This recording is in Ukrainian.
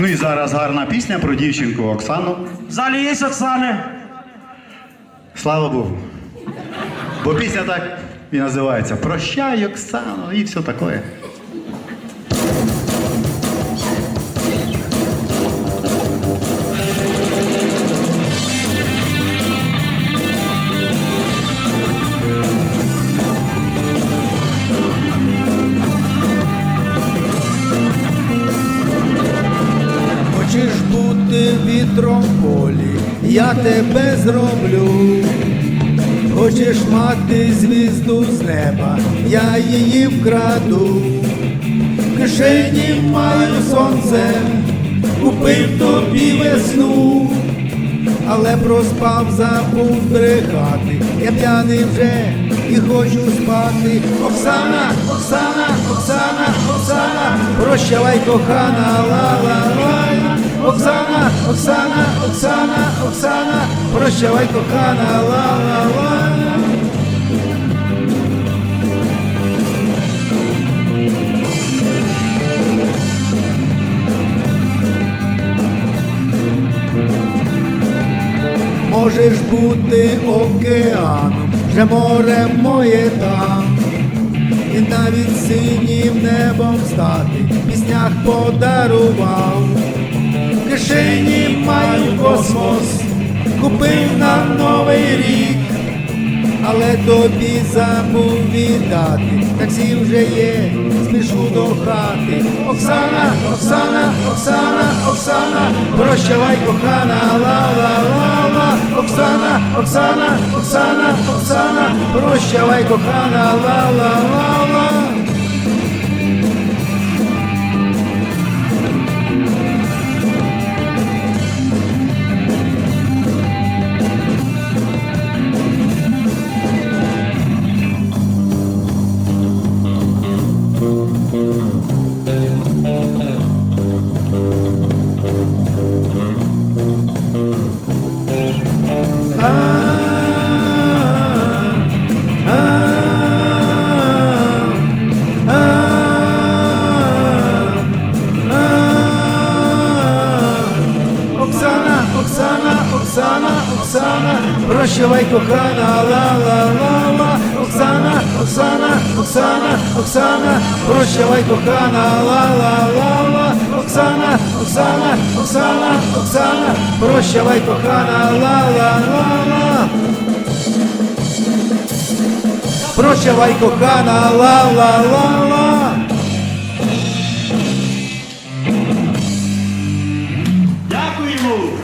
Ну і зараз гарна пісня про дівчинку Оксану. В залі є Оксани? Слава Богу. Бо пісня так і називається Прощай, Оксано, і все таке. Вітром полі, я тебе зроблю. Хочеш мати звізду з неба, я її вкраду. В кишені маю сонце, купив тобі весну, але проспав, забув брехати. Я п'яний вже і хочу спати. Оксана, Оксана, Оксана, Оксана, прощавай, кохана, ла-ла-ла. Оксана, Оксана, Оксана, Оксана, прощавай, кохана, ла-ла-ла. Можеш бути океаном, вже море моє там, і навіть синім небом стати, в піснях подарував. Кишені маю космос, купив на новий рік, але тобі забув віддати, таксі вже є, спішу до хати. Оксана, Оксана, Оксана, Оксана, прощавай, кохана, ла-ла-ла-ла. Оксана, Оксана, Оксана, Оксана, прощавай, кохана, ла-ла-ла-ла. Оксана, прощавай, кохана, ла-ла-ла-ла. Оксана, Оксана, Оксана, Оксана, прощавай, кохана, ла-ла-ла-ла. Оксана, Оксана, Оксана, Оксана, прощавай, кохана, ла-ла-ла-ла. Прощавай, кохана, ла-ла-ла-ла.